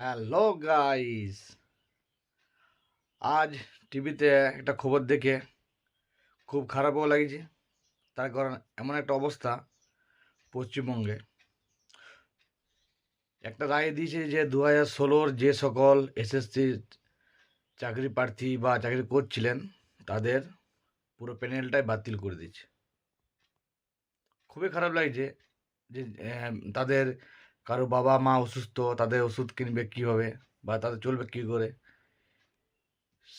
Hello guys আজ টিভিতে একটা খবর দেখে খুব খারাপও লাগছে। তার কারণ এমন একটা অবস্থা পশ্চিমবঙ্গে। একটা রায় দিয়েছে যে দু হাজার ষোলোর যে সকল এসএসসি চাকরি প্রার্থী বা চাকরি করছিলেন, তাদের পুরো প্যানেলটাই বাতিল করে দিয়েছে। খুবই খারাপ লাগছে যে তাদের কারও বাবা মা অসুস্থ, তাদের ওষুধ কিনবে কীভাবে বা তাদের চলবে কী করে?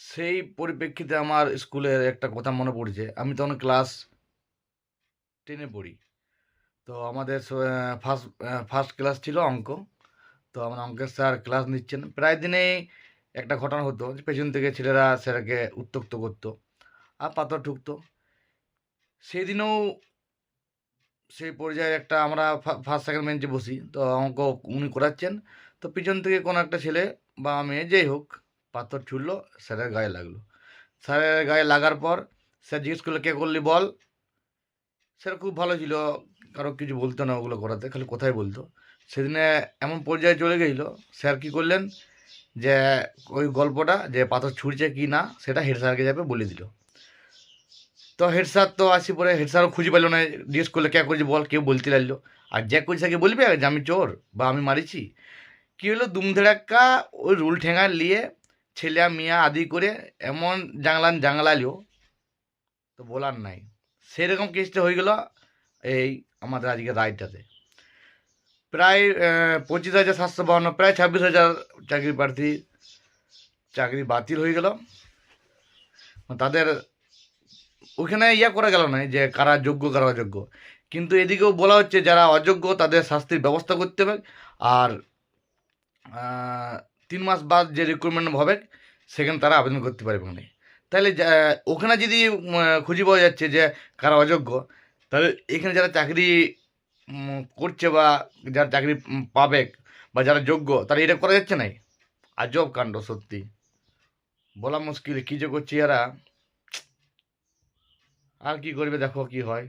সেই পরিপ্রেক্ষিতে আমার স্কুলের একটা কথা মনে পড়ছে। আমি তখন ক্লাস টেনে পড়ি। তো আমাদের ফার্স্ট ফার্স্ট ক্লাস ছিল অঙ্ক। তো আমার অঙ্কের স্যার ক্লাস নিচ্ছেন। প্রায় দিনেই একটা ঘটনা হতো যে পেছন থেকে ছেলেরা স্যারকে উত্তক্ত করতো, আর পাথর ঠুকতো। সেই দিনেও সেই পর্যায়ে একটা আমরা ফার্স্ট সেকেন্ড বেঞ্চে বসি। তো অঙ্ক উনি করাচ্ছেন। তো পিছন থেকে কোনো একটা ছেলে বা মেয়ে যেই হোক, পাথর ছুড়লো, স্যারের গায়ে লাগল। স্যারের গায়ে লাগার পর স্যার জিজ্ঞেস করল, কে করলি বল? স্যার খুব ভালো ছিল, কারও কিছু বলতো না ওগুলো করাতে, খালি কোথায় বলতো। সেদিনে এমন পর্যায়ে চলে গেছিল, স্যার কী করলেন যে, ওই গল্পটা যে পাথর ছুঁড়ছে কি না, সেটা হেড স্যারকে যাবে বলে দিল। তো হেড স্যার তো আসি পরে, হেড স্যারও খুঁজে পেল না, জিজ্ঞেস করলে, কে করেছি বল, কেউ বলতে লাগল। আর যে করেছে তাকে বলবে, যে আমি চোর বা আমি মারিছি। কী হলো? দুমধেড়াক্কা ওই রুল ঠেঙা নিয়ে ছেলে মিয়া আদি করে এমন জাংলান জাংলালিও, তো বলার নাই। সেরকম কেসটা হয়ে গেল এই আমাদের আজকে রায়টাতে। প্রায় পঁচিশ হাজার সাতশো বাহান্ন, প্রায় ছাব্বিশ হাজার চাকরি প্রার্থী, চাকরি বাতিল হয়ে গেল। তাদের ওখানে ইয়া করা গেল না যে কারা যোগ্য, কারা অযোগ্য। কিন্তু এদিকেও বলা হচ্ছে যারা অযোগ্য তাদের শাস্তির ব্যবস্থা করতে হবে। আর তিন মাস বাদ যে রিক্রুটমেন্ট হবে, সেখানে তারা আবেদন করতে পারবে না তাহলে ওখানে যদি খুঁজে পাওয়া যাচ্ছে যে কারা অযোগ্য, তাহলে এখানে যারা চাকরি করছে বা যারা চাকরি পাবে বা যারা যোগ্য, তারা এটা করা যাচ্ছে নাই আজব কাণ্ড সত্যি। বলা মুশকিল, কী যে করছে এরা? আর কি করবে দেখো কি হয়।